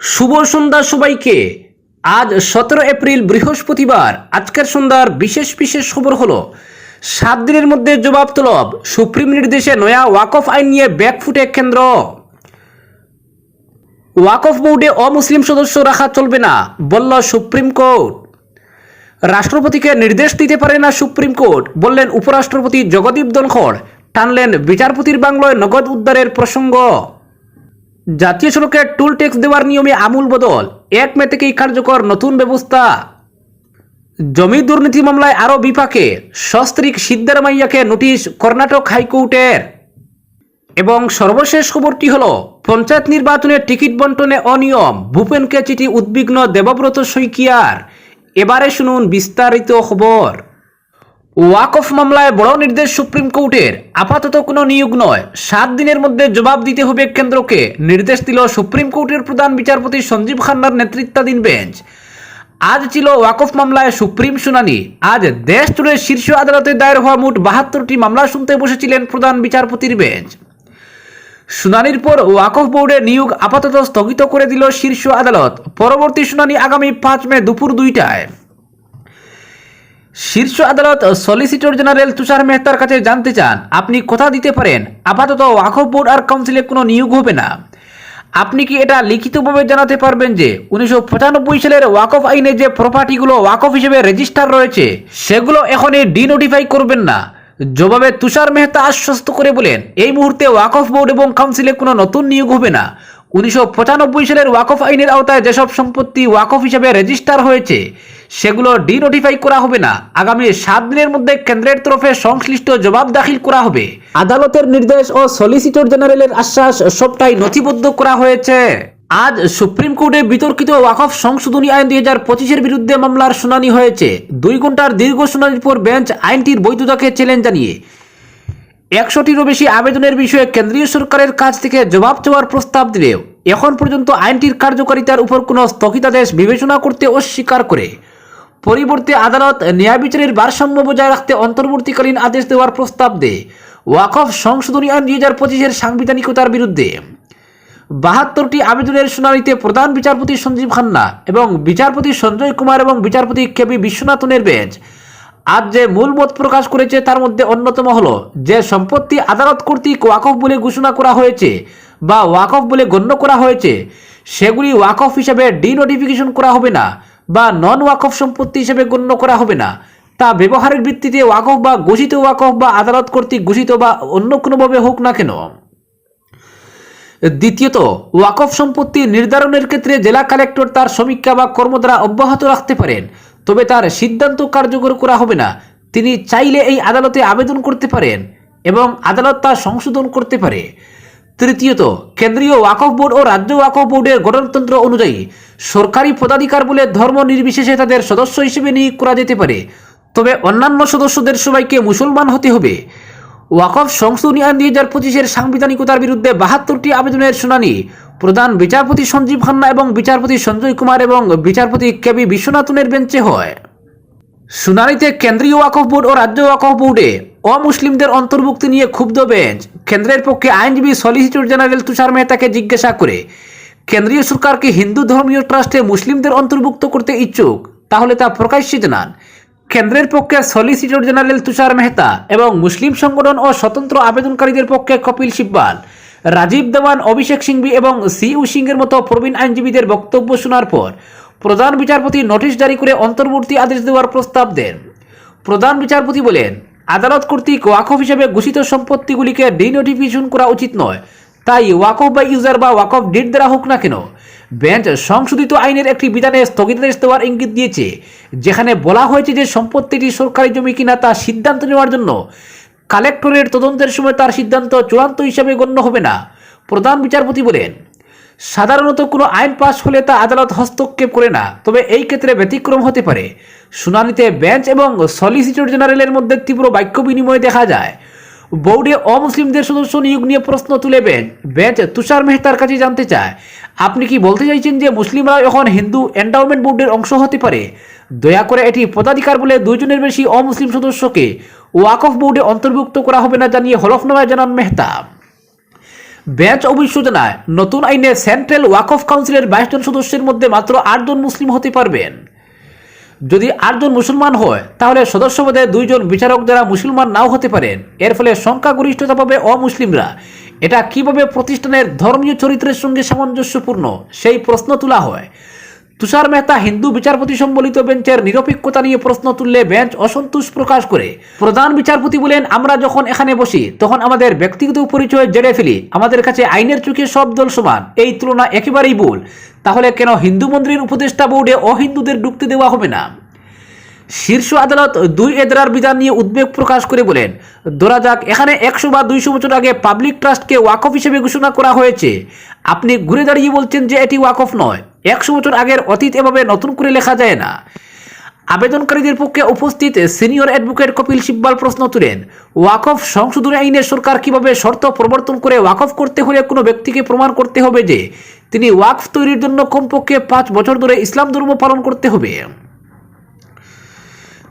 শুভ সন্ধ্যা সবাইকে। আজ সতেরো এপ্রিল, বৃহস্পতিবার। আজকের সন্ধ্যার বিশেষ বিশেষ খবর হলো, সাত দিনের মধ্যে জবাব তলব, সুপ্রিম নির্দেশে নয়া ওয়াকফ আইন নিয়ে ব্যাকফুটে কেন্দ্র। ওয়াকফ বোর্ডে অমুসলিম সদস্য রাখা চলবে না, বলল সুপ্রিম কোর্ট। রাষ্ট্রপতিকে নির্দেশ দিতে পারে না সুপ্রিম কোর্ট, বললেন উপরাষ্ট্রপতি জগদীপ ধনখড়। টানলেন বিচারপতির বাংলায় নগদ উদ্ধারের প্রসঙ্গ। জাতীয় সড়কে টুল ট্যাক্স দেওয়ার নিয়মে আমূল বদল। এক মে থেকেই কার্যকর নতুন ব্যবস্থা। জমি দুর্নীতি মামলায় আরও বিপাকে। সস্ত্রিক সস্ত্রীক সিদ্ধারমাইয়াকে নোটিশ কর্ণাটক হাইকোর্টের। এবং সর্বশেষ খবরটি হল, পঞ্চায়েত নির্বাচনে টিকিট বন্টনে অনিয়ম। ভূপেনকে চিঠি উদ্বিগ্ন দেবব্রত শইকিয়ার। এবারে শুনুন বিস্তারিত খবর। ওয়াকফ মামলায় বড় নির্দেশ সুপ্রিম কোর্টের। আপাতত কোনো নিয়োগ নয়। সাত দিনের মধ্যে জবাব দিতে হবে কেন্দ্রকে। নির্দেশ দিল সুপ্রিম কোর্টের প্রধান বিচারপতি সঞ্জীব খান্নার নেতৃত্বাধীন বেঞ্চ। আজ ছিল ওয়াকফ মামলায় সুপ্রিম শুনানি। আজ দেশ জুড়ে শীর্ষ আদালতে দায়ের হওয়া মোট বাহাত্তরটি মামলা শুনতে বসেছিলেন প্রধান বিচারপতির বেঞ্চ। শুনানির পর ওয়াকফ বোর্ডের নিয়োগ আপাতত স্থগিত করে দিল শীর্ষ আদালত। পরবর্তী শুনানি আগামী পাঁচ মে দুপুর দুইটায়। শীর্ষ আদালত সলিসিটর জেনারেল তুষার মেহতার কাছে জানতে চান, আপনি কথা দিতে পারেন, আপাতত ওয়াকফ বোর্ড আর কাউন্সিলে কোনো নিয়োগ হবে না। আপনি কি এটা লিখিতভাবে জানাতে পারবেন যে উনিশশো পঁচানব্বই সালের ওয়াকফ আইনে যে প্রপার্টিগুলো ওয়াকফ হিসেবে রেজিস্টার রয়েছে, সেগুলো এখনই ডিনোটিফাই করবেন না। জবাবে তুষার মেহতা আশ্বস্ত করে বলেন, এই মুহূর্তে ওয়াকফ বোর্ড এবং কাউন্সিলে কোনো নতুন নিয়োগ হবে না। উনিশশো পঁচানব্বই সালের ওয়াকফ আইনের আওতায় যেসব সম্পত্তি ওয়াকফ হিসেবে রেজিস্টার হয়েছে সেগুলো ডিনোটিফাই করা হবে না। আগামী সাত দিনের মধ্যে কেন্দ্রের তরফে সংশ্লিষ্ট জবাব দাখিল করা হবে। আদালতের নির্দেশ ও সলিসিটর জেনারেলের আশ্বাস সবটাই নথিবদ্ধ করা হয়েছে। আজ সুপ্রিম কোর্টে বিতর্কিত ওয়াকফ সংশোধনী আইন দুই হাজার পঁচিশের বিরুদ্ধে মামলার শুনানি হয়েছে। দুই ঘণ্টার দীর্ঘ শুনানির পর বেঞ্চ আইনটির বৈধতাকে চ্যালেঞ্জ জানিয়ে। একশোটিরও বেশি আবেদনের বিষয়ে কেন্দ্রীয় সরকারের কাছ থেকে জবাব চাওয়ার প্রস্তাব দিলেও এখন পর্যন্ত আইনটির কার্যকারিতার উপর কোনো স্থগিতাদেশ বিবেচনা করতে অস্বীকার করে। পরিবর্তে আদালত ন্যায় বিচারের ভারসাম্য বজায় রাখতে অন্তর্বর্তীকালীন আদেশ দেওয়ার প্রস্তাব দেয়। ওয়াকফ সংশোধনী আইন দুই হাজার পঁচিশের সাংবিধানিকতার বিরুদ্ধে। বাহাত্তরটি আবেদনের শুনানিতে প্রধান বিচারপতি সঞ্জীব খান্না এবং বিচারপতি সঞ্জয় কুমার এবং বিচারপতি কেবি বিশ্বনাথনের বেঞ্চ। আজ যে মূল মত প্রকাশ করেছে তার মধ্যে অন্যতম হল যে সম্পত্তি আদালত কর্তৃক ওয়াকফ বলে ঘোষণা করা হয়েছে বা ওয়াকফ বলে গণ্য করা হয়েছে, সেগুলি ওয়াকফ হিসাবে ডিনোটিফিকেশন করা হবে না। বা নন ওয়াকফ সম্পত্তি হিসেবে গণ্য করা হবে না। তা ব্যবহারের ভিত্তিতে ওয়াকফ বা ঘোষিত ওয়াকফ বা আদালত কর্তৃক ঘোষিত বা অন্য কোনোভাবে হোক না কেন। দ্বিতীয়ত, ওয়াকফ সম্পত্তি নির্ধারণের ক্ষেত্রে জেলা কালেক্টর তার সমীক্ষা বা কর্মধারা অব্যাহত রাখতে পারেন, তবে তার সিদ্ধান্ত কার্যকর করা হবে না। তিনি চাইলে এই আদালতে আবেদন করতে পারেন এবং আদালত তা সংশোধন করতে পারে। তৃতীয়ত, কেন্দ্রীয় ওয়াকফ বোর্ড ও রাজ্য ওয়াকফ বোর্ডের গঠনতন্ত্র অনুযায়ী সরকারি পদাধিকার বলে ধর্ম নির্বিশেষে তাদের সদস্য হিসেবে নিয়োগ করা যেতে পারে। তবে অন্যান্য সদস্যদের সবাইকে মুসলমান হতে হবে। ওয়াকফ সংশোধনী আইন দুই হাজার পঁচিশের সাংবিধানিকতার বিরুদ্ধে বাহাত্তরটি আবেদনের শুনানি প্রধান বিচারপতি সঞ্জীব খান্না এবং বিচারপতি সঞ্জয় কুমার এবং বিচারপতি কেবি বিশ্বনাথনের বেঞ্চে হয়। শুনানিতে কেন্দ্রীয় ওয়াকফ বোর্ড ও রাজ্য ওয়াকফ বোর্ডে অমুসলিমদের অন্তর্ভুক্তি নিয়ে ক্ষুব্ধ বেঞ্চ। কেন্দ্রের পক্ষে আইনজীবী সলিসিটর জেনারেল তুষার মেহতাকে জিজ্ঞাসা করে, কেন্দ্রীয় সরকারকে হিন্দু ধর্মীয় ট্রাস্টে মুসলিমদের অন্তর্ভুক্ত করতে ইচ্ছুক? তাহলে তা প্রকাশ্যে জানান। কেন্দ্রের পক্ষে সলিসিটর জেনারেল তুষার মেহতা এবং মুসলিম সংগঠন ও স্বতন্ত্র আবেদনকারীদের পক্ষে কপিল সিব্বাল, রাজীব দেওয়ান, অভিষেক সিংভি এবং সি ইউ সিংয়ের মতো প্রবীণ আইনজীবীদের বক্তব্য শোনার পর প্রধান বিচারপতি নোটিশ জারি করে অন্তর্বর্তী আদেশ দেওয়ার প্রস্তাব দেন। প্রধান বিচারপতি বলেন, আদালত কর্তৃক ওয়াকফ হিসেবে ঘোষিত সম্পত্তিগুলিকে ডিনোটিফিকেশন করা উচিত নয়। তাই ওয়াকফ বা ইউজার বা ওয়াকফ ডিট দ্বারা হোক না কেন, বেঞ্চ সংশোধিত আইনের একটি বিধানে স্থগিতাদেশ দেওয়ার ইঙ্গিত দিয়েছে, যেখানে বলা হয়েছে যে সম্পত্তিটি সরকারি জমি কিনা তা সিদ্ধান্ত নেওয়ার জন্য কালেক্টরের তদন্তের সময় তার সিদ্ধান্ত চূড়ান্ত হিসাবে গণ্য হবে না। প্রধান বিচারপতি বলেন সাধারণত কোনো আইন পাশ হলে তা আদালত হস্তক্ষেপ করে না, তবে এই ক্ষেত্রে ব্যতিক্রম হতে পারে। শুনানিতে বেঞ্চ এবং সলিসিটর জেনারেলের মধ্যে তীব্র বাক্য বিনিময় দেখা যায়। বোর্ডে অমুসলিমদের সদস্য নিয়োগ নিয়ে প্রশ্ন তুলে বেঞ্চ। বেঞ্চ তুষার মেহতার কাছে জানতে চায়, আপনি কি বলতে চাইছেন যে মুসলিমরা এখন হিন্দু এন্ডাওমেন্ট বোর্ডের অংশ হতে পারে? দয়া করে এটি পদাধিকার বলে দুইজনের বেশি অমুসলিম সদস্যকে ওয়াকফ বোর্ডে অন্তর্ভুক্ত করা হবে না জানিয়ে হলফনামায় জানান মেহতা। বেঞ্চ অভিসূচনায় নতুন আইনে সেন্ট্রাল ওয়াকফ কাউন্সিলের বাইশ জন সদস্যের মধ্যে মাত্র আটজন মুসলিম হতে পারবেন। যদি আটজন মুসলমান হয়, তাহলে সদস্য পদে দুইজন বিচারক দ্বারা মুসলমান নাও হতে পারেন। এর ফলে সংখ্যাগরিষ্ঠতা পাবে অমুসলিমরা। এটা কীভাবে প্রতিষ্ঠানের ধর্মীয় চরিত্রের সঙ্গে সামঞ্জস্যপূর্ণ, সেই প্রশ্ন তোলা হয়। তুষার মেহতা হিন্দু বিচারপতি সম্বলিত বেঞ্চের নিরপেক্ষতা নিয়ে প্রশ্ন তুললে বেঞ্চ অসন্তোষ প্রকাশ করে। প্রধান বিচারপতি বলেন, আমরা যখন এখানে বসি, তখন আমাদের ব্যক্তিগত পরিচয় জেড়ে ফেলি। আমাদের কাছে আইনের চোখে সব দল সমান। এই তুলনা একেবারেই ভুল। তাহলে কেন হিন্দু মন্দিরের উপদেষ্টা বোর্ডে অহিন্দুদের ঢুকতে দেওয়া হবে না? শীর্ষ আদালত দুই এদরার বিধান নিয়ে উদ্বেগ প্রকাশ করে বলেন, ধরা যাক, এখানে একশো বা দুইশো বছর আগে পাবলিক ট্রাস্টকে ওয়াকফ হিসেবে ঘোষণা করা হয়েছে। আপনি ঘুরে দাঁড়িয়ে বলছেন যে এটি ওয়াকফ নয়। একশো বছর আগের অতীত এভাবে নতুন করে লেখা যায় না। আবেদনকারীদের পক্ষে উপস্থিত সিনিয়র অ্যাডভোকেট কপিল সিব্বাল প্রশ্ন তুলেন, ওয়াকফ সংশোধন আইনে সরকার কীভাবে শর্ত প্রবর্তন করে ওয়াকফ করতে হলে কোনো ব্যক্তিকে প্রমাণ করতে হবে যে তিনি ওয়াকফ তৈরির জন্য কমপক্ষে পাঁচ বছর ধরে ইসলাম ধর্ম পালন করতে হবে?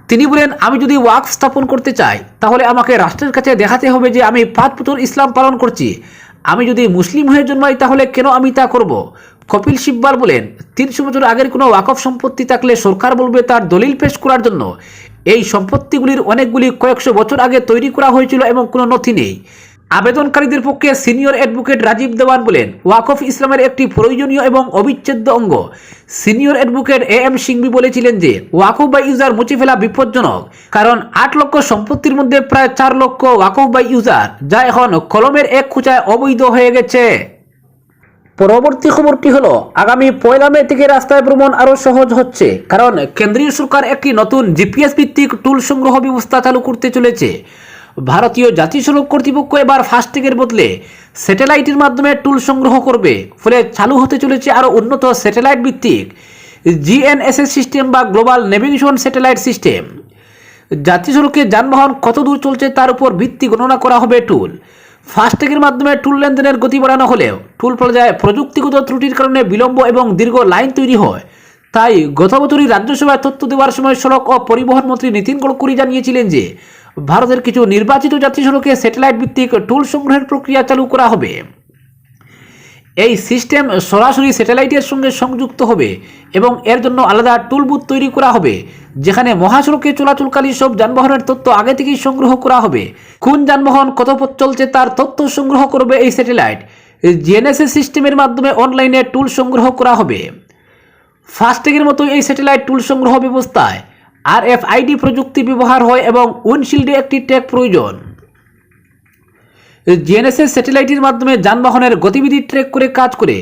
তিনি বলেন, আমি যদি ওয়াকফ স্থাপন করতে চাই, তাহলে আমাকে রাষ্ট্রের কাছে দেখাতে হবে যে আমি পাঁচ বছর ইসলাম পালন করছি। আমি যদি মুসলিম হয়ে জন্মাই, তাহলে কেন আমি তা করব? কপিল সিব্বাল বলেন, তিনশো বছর আগের কোনো ওয়াকফ সম্পত্তি থাকলে সরকার বলবে তার দলিল পেশ করার জন্য। এই সম্পত্তিগুলির অনেকগুলি কয়েকশো বছর আগে তৈরি করা হয়েছিল এবং কোনো নথি নেই। আবেদনকারীদের পক্ষে সিনিয়র অ্যাডভোকেট রাজীব দেওয়ান বলেন, ওয়াকফ ইসলামের একটি প্রয়োজনীয় এবং অবিচ্ছেদ্য অঙ্গ। Senior advocate A M Singhvi বলেছিলেন যে, ওয়াকফ বাই ইউজার মুছে ফেলা বিপজ্জনক, কারণ আট লক্ষ সম্পত্তির মধ্যে প্রায় চার লক্ষ ওয়াকফ বাই ইউজার, যা এখন কলমের এক খুঁচায় অবৈধ হয়ে গেছে। পরবর্তী খবরটি হলো, আগামী পয়লা মে থেকে রাস্তায় ভ্রমণ আরও সহজ হচ্ছে, কারণ কেন্দ্রীয় সরকার একটি নতুন জিপিএস ভিত্তিক টুল সংগ্রহ ব্যবস্থা চালু করতে চলেছে। ভারতীয় জাতীয় সড়ক কর্তৃপক্ষ এবার ফাস্ট্যাগের বদলে স্যাটেলাইটের মাধ্যমে টুল সংগ্রহ করবে। ফলে চালু হতে চলেছে আরও উন্নত স্যাটেলাইট ভিত্তিক জিএনএসএস সিস্টেম বা গ্লোবাল নেভিগেশন স্যাটেলাইট সিস্টেম জাতীয় সড়কে যানবাহন কত দূর চলছে তার উপর ভিত্তি গণনা করা হবে টুল ফাস্ট্যাগের মাধ্যমে টুল লেনদেনের গতি বাড়ানো হলেও টুল পর্যায়ে প্রযুক্তিগত ত্রুটির কারণে বিলম্ব এবং দীর্ঘ লাইন তৈরি হয়। তাই গত বছরই রাজ্যসভায় তথ্য দেওয়ার সময় সড়ক ও পরিবহন মন্ত্রী নীতিন গডকরি জানিয়েছিলেন যে, ভারতের কিছু নির্বাচিত যাত্রী সড়কে স্যাটেলাইট ভিত্তিক টুল সংগ্রহের প্রক্রিয়া চালু করা হবে। এই সিস্টেম সরাসরি স্যাটেলাইটের সঙ্গে সংযুক্ত হবে এবং এর জন্য আলাদা টুল বুথ তৈরি করা হবে, যেখানে মহাসড়কে চলাচলকারী সব যানবাহনের তথ্য আগে থেকেই সংগ্রহ করা হবে। কোন যানবাহন কত পথ চলছে তার তথ্য সংগ্রহ করবে এই স্যাটেলাইট। জিএনএসএস সিস্টেমের মাধ্যমে অনলাইনে টুল সংগ্রহ করা হবে। ফাস্ট্যাগের মতো এই স্যাটেলাইট টুল সংগ্রহ ব্যবস্থায় আর এফ আইডি প্রযুক্তি ব্যবহার হয় এবং উইন্ডশিল্ডে একটি ট্যাগ প্রয়োজন। জিএনএসএস স্যাটেলাইটের মাধ্যমে যানবাহনের গতিবিধি ট্রেক করে কাজ করে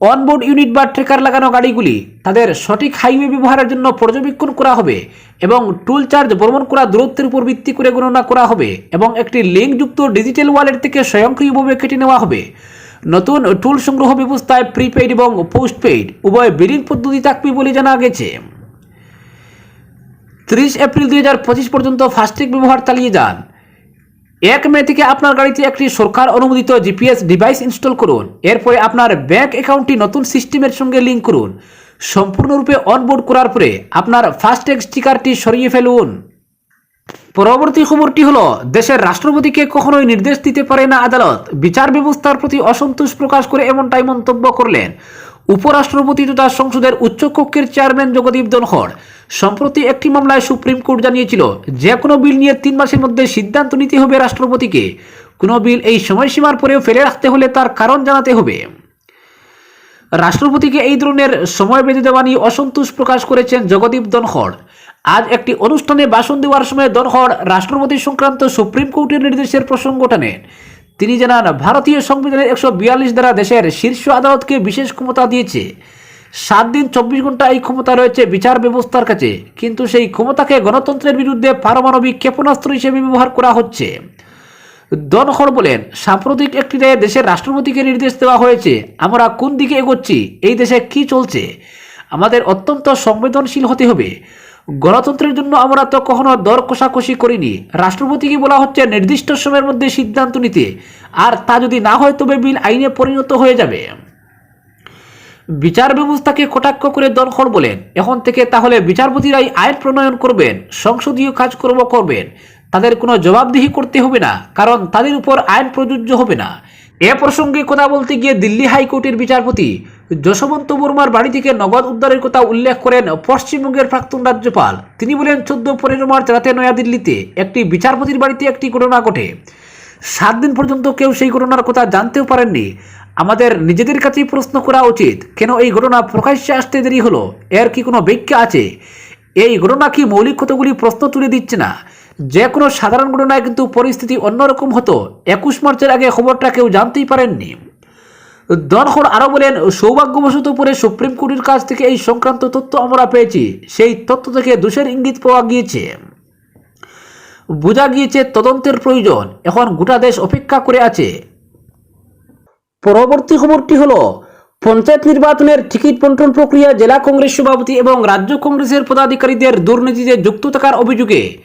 অনবোর্ড ইউনিট বা ট্রেকার লাগানো গাড়িগুলি তাদের সঠিক হাইওয়ে ব্যবহারের জন্য পর্যবেক্ষণ করা হবে এবং টুল চার্জ ভ্রমণ করা দূরত্বের উপর ভিত্তি করে গণনা করা হবে এবং একটি লিঙ্কযুক্ত ডিজিটাল ওয়ালেট থেকে স্বয়ংক্রিয়ভাবে কেটে নেওয়া হবে। নতুন টুল সংগ্রহ ব্যবস্থায় প্রিপেইড এবং পোস্টপেইড উভয় বিলিং পদ্ধতি থাকবে বলে জানা গেছে। ত্রিশ এপ্রিল দুই হাজার পঁচিশ পর্যন্ত ফাস্ট্যাগ ব্যবহার চালিয়ে যান। এক মে থেকে আপনার গাড়িতে একটি সরকার অনুমোদিত জিপিএস ডিভাইস ইনস্টল করুন। এরপরে আপনার ব্যাংক অ্যাকাউন্টটি নতুন সিস্টেমের সঙ্গে লিঙ্ক করুন। সম্পূর্ণরূপে অনবোর্ড করার পরে আপনার ফাস্ট্যাগ স্টিকারটি সরিয়ে ফেলুন। পরবর্তী খবরটি হলো, দেশের রাষ্ট্রপতিকে কখনোই নির্দেশ দিতে পারে না আদালত। বিচার ব্যবস্থার প্রতি অসন্তোষ প্রকাশ করে এমনটাই মন্তব্য করলেন। উপরাষ্ট্রপতি তথা সংসদের উচ্চকক্ষের চেয়ারম্যান জগদীপ ধনখড়। সম্প্রতি একটি মামলায় সুপ্রিম কোর্ট জানিয়েছিল, যে কোনো বিল নিয়ে তিন মাসের মধ্যে সিদ্ধান্ত নিতে হবে রাষ্ট্রপতিকে। কোনো বিল এই সময়সীমার পরেও ফেলে রাখতে হলে তার কারণ জানাতে হবে। রাষ্ট্রপতিকে এই ধরনের সময় বেঁধে দেওয়া নিয়ে অসন্তোষ প্রকাশ করেছেন জগদীপ ধনখড়। আজ একটি অনুষ্ঠানে ভাষণ দেওয়ার সময় ধনখড় রাষ্ট্রপতি সংক্রান্ত সুপ্রিম কোর্টের নির্দেশের প্রসঙ্গ টানেন তিনি জানান, ভারতীয় সংবিধানের একশো বিয়াল্লিশ দ্বারা দেশের শীর্ষ আদালতকে বিশেষ ক্ষমতা দিয়েছে। সাত দিন চব্বিশ ঘণ্টা এই ক্ষমতা রয়েছে বিচার ব্যবস্থার কাছে। কিন্তু সেই ক্ষমতাকে গণতন্ত্রের বিরুদ্ধে পারমাণবিক ক্ষেপণাস্ত্র হিসেবে ব্যবহার করা হচ্ছে। দনখড় বলেন, সাম্প্রতিক একটি রায়ে দেশের রাষ্ট্রপতিকে নির্দেশ দেওয়া হয়েছে, আমরা কোন দিকে এগোচ্ছি, এই দেশে কি চলছে? আমাদের অত্যন্ত সংবেদনশীল হতে হবে। গণতন্ত্রের জন্য আমরা তো কখনো দর কষাকষি করিনি। রাষ্ট্রপতিকে বলা হচ্ছে নির্দিষ্ট সময়ের মধ্যে সিদ্ধান্ত নিতে। আর তা যদি না হয়, তবে বিল আইনে পরিণত হয়ে যাবে। বিচার ব্যবস্থাকে কটাক্ষ করে দনখড় বলেন, এখন থেকে তাহলে বিচারপতিরাই আইন প্রণয়ন করবেন, সংসদীয় কাজকর্ম করবেন। তাদের কোনো জবাবদিহি করতে হবে না, কারণ তাদের উপর আইন প্রযোজ্য হবে না। এ প্রসঙ্গে কথা বলতে গিয়ে দিল্লি হাইকোর্টের বিচারপতি যশবন্ত বর্মার বাড়ি থেকে নগদ উদ্ধারের কথা উল্লেখ করেন পশ্চিমবঙ্গের প্রাক্তন রাজ্যপাল। তিনি বলেন চোদ্দ পনেরো মার্চ রাতে নয়াদিল্লিতে একটি বিচারপতির বাড়িতে একটি ঘটনা ঘটে। সাত দিন পর্যন্ত কেউ সেই ঘটনার কথা জানতেও পারেননি। আমাদের নিজেদের কাছেই প্রশ্ন করা উচিত, কেন এই ঘটনা প্রকাশ্যে আসতে দেরি হলো? এর কি কোনো ব্যাখ্যা আছে? এই ঘটনা কি মৌলিক কতগুলি প্রশ্ন তুলে দিচ্ছে না? যে কোনো সাধারণ ঘটনায় কিন্তু পরিস্থিতি অন্যরকম হতো। একুশ মার্চের আগে খবরটা কেউ জানতেই পারেননি। দনখড় আরও বলেন, সৌভাগ্যবশত পরে সুপ্রিম কোর্টের কাছ থেকে এই সংক্রান্ত তথ্য আমরা পেয়েছি। সেই তথ্য থেকে দোষের ইঙ্গিত পাওয়া গিয়েছে। বোঝা গিয়েছে তদন্তের প্রয়োজন। এখন গোটা দেশ অপেক্ষা করে আছে। পরবর্তী খবরটি হলো, পঞ্চায়েত নির্বাচনের টিকিট বন্টন প্রক্রিয়া জেলা কংগ্রেস সভাপতি এবং রাজ্য কংগ্রেসের পদাধিকারীদের দুর্নীতিতে যুক্ত থাকার অভিযোগে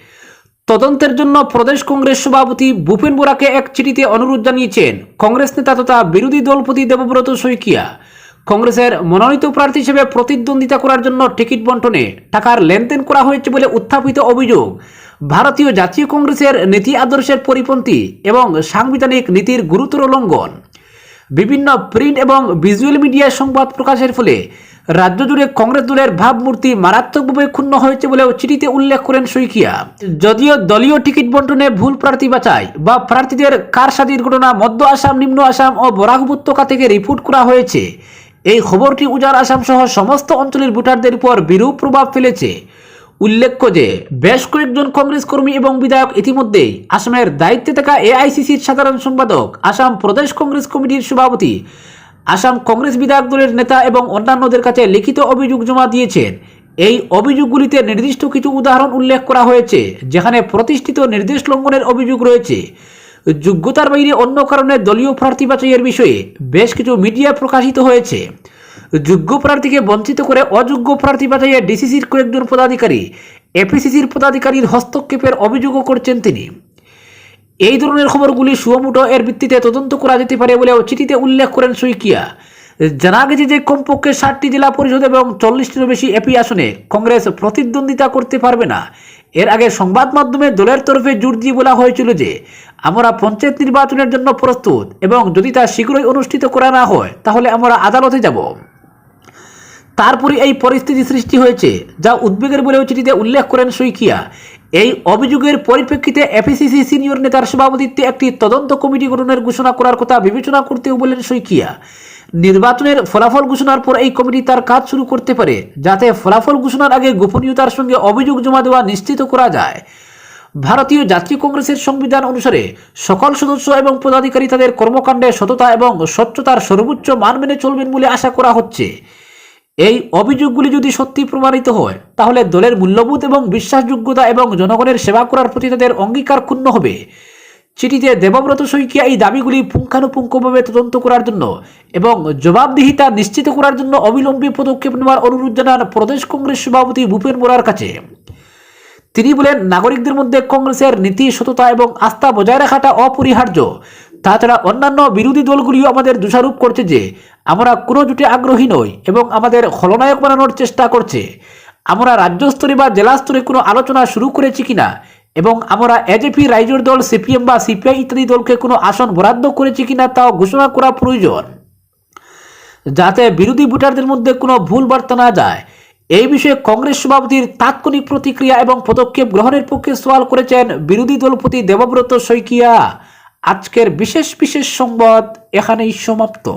তদন্তের জন্য প্রদেশ কংগ্রেস সভাপতি ভূপেন বোরাকে এক চিঠিতে অনুরোধ জানিয়েছেন। কংগ্রেস নেতা তথা বিরোধী দলপতি দেবব্রত শইকিয়া। কংগ্রেসের মনোনীত প্রার্থী হিসেবে প্রতিদ্বন্দ্বিতা করার জন্য টিকিট বন্টনে টাকার লেনদেন করা হয়েছে বলে উত্থাপিত অভিযোগ। ভারতীয় জাতীয় কংগ্রেসের নীতি আদর্শের পরিপন্থী এবং সাংবিধানিক নীতির গুরুতর লঙ্ঘন। বিভিন্ন প্রিন্ট এবং ভিজুয়াল মিডিয়ায় সংবাদ প্রকাশের ফলে রাজ্য জুড়ে কংগ্রেস দলের ভাবমূর্তি মারাত্মকভাবে ক্ষুণ্ণ হয়েছে বলেও চিঠিতে উল্লেখ করেন শইকিয়া যদিও দলীয় টিকিট বন্টনে ভুল প্রার্থী বাছাই বা প্রার্থীদের কারসাজির ঘটনা মধ্য আসাম, নিম্ন আসাম ও বরাক উপত্যকা থেকে রিপোর্ট করা হয়েছে, এই খবরটি উজার আসাম সহ সমস্ত অঞ্চলের ভোটারদের উপর বিরূপ প্রভাব ফেলেছে। উল্লেখ্য যে, বেশ কয়েকজন কংগ্রেস কর্মী এবং বিধায়ক ইতিমধ্যেই আসামের দায়িত্বে থাকা এআইসিসির সাধারণ সম্পাদক, আসাম প্রদেশ কংগ্রেস কমিটির সভাপতি, আসাম কংগ্রেস বিধায়ক দলের নেতা এবং অন্যান্যদের কাছে লিখিত অভিযোগ জমা দিয়েছেন। এই অভিযোগগুলিতে নির্দিষ্ট কিছু উদাহরণ উল্লেখ করা হয়েছে, যেখানে প্রতিষ্ঠিত নির্দেশ লঙ্ঘনের অভিযোগ রয়েছে। যোগ্যতার বাইরে অন্য কারণে দলীয় প্রার্থী বাছাইয়ের বিষয়ে বেশ কিছু মিডিয়া প্রকাশিত হয়েছে। যোগ্য প্রার্থীকে বঞ্চিত করে অযোগ্য প্রার্থী বাছাইয়ে ডিসিসির কয়েকজন পদাধিকারী এপিসিসির পদাধিকারীর হস্তক্ষেপের অভিযোগও করছেন তিনি। এই ধরনের খবরগুলি সুয়মুটো এর ভিত্তিতে তদন্ত করা যেতে পারে বলেও চিঠিতে উল্লেখ করেন সুইকিয়া জানা গেছে যে কমপক্ষে ষাটটি জেলা পরিষদ এবং চল্লিশটিরও বেশি এপি আসনে কংগ্রেস প্রতিদ্বন্দ্বিতা করতে পারবে না। এর আগে সংবাদ মাধ্যমে দলের তরফে জোর দিয়ে বলা হয়েছিল যে, আমরা পঞ্চায়েত নির্বাচনের জন্য প্রস্তুত এবং যদি তা শীঘ্রই অনুষ্ঠিত করা না হয়, তাহলে আমরা আদালতে যাব। তারপরে এই পরিস্থিতি সৃষ্টি হয়েছে, যা উদ্বেগের বলেও চিঠিতে উল্লেখ করেন শইকিয়া। এই অভিযোগের পরিপ্রেক্ষিতে এফিসিসি সিনিয়র নেতার সভাপতিত্বে একটি তদন্ত কমিটি গঠনের ঘোষণা করার কথা বিবেচনা করতেও বলেন শইকিয়া। নির্বাচনের ফলাফল ঘোষণার পর এই কমিটি তার কাজ শুরু করতে পারে, যাতে ফলাফল ঘোষণার আগে গোপনীয়তার সঙ্গে অভিযোগ জমা দেওয়া নিশ্চিত করা যায়। ভারতীয় জাতীয় কংগ্রেসের সংবিধান অনুসারে, সকল সদস্য এবং পদাধিকারী তাদের কর্মকাণ্ডে সততা এবং স্বচ্ছতার সর্বোচ্চ মান মেনে চলবেন বলে আশা করা হচ্ছে। এই অভিযোগগুলি যদি সত্যি প্রমাণিত হয়, তাহলে দলের মূল্যবোধ এবং বিশ্বাসযোগ্যতা এবং জনগণের সেবা করার প্রতি তাদের অঙ্গীকার ক্ষুণ্ণ হবে। চিঠিতে দেবব্রত শইকিয়া এই দাবিগুলি পুঙ্খানুপুঙ্খভাবে তদন্ত করার জন্য এবং জবাবদিহিতা নিশ্চিত করার জন্য অবিলম্বে পদক্ষেপ নেওয়ার অনুরোধ জানান প্রদেশ কংগ্রেস সভাপতি ভূপেন মোরার কাছে। তিনি বলেন, নাগরিকদের মধ্যে কংগ্রেসের নীতি, সততা এবং আস্থা বজায় রাখাটা অপরিহার্য। তাছাড়া অন্যান্য বিরোধী দলগুলিও আমাদের দোষারোপ করছে যে, আমরা কোনো জুটে আগ্রহী নই এবং আমাদের খলনায়ক বানানোর চেষ্টা করছে। আমরা রাজ্য স্তরে বা জেলা স্তরে কোনো আলোচনা শুরু করেছি কিনা এবং আমরা এজেপি রাইজোর দল সিপিএম বা সিপিআই ইত্যাদি দলকে কোনো আসন বরাদ্দ করেছি কিনা তাও ঘোষণা করা প্রয়োজন। যাতে বিরোধী ভোটারদের মধ্যে কোনো ভুল বার্তা না যায়। এই বিষয়ে কংগ্রেস সভাপতির তাৎক্ষণিক প্রতিক্রিয়া এবং পদক্ষেপ গ্রহণের পক্ষে সওয়াল করেছেন বিরোধী দলপতি দেবব্রত শইকিয়া। আজকের বিশেষ বিশেষ সংবাদ এখানেই সমাপ্ত।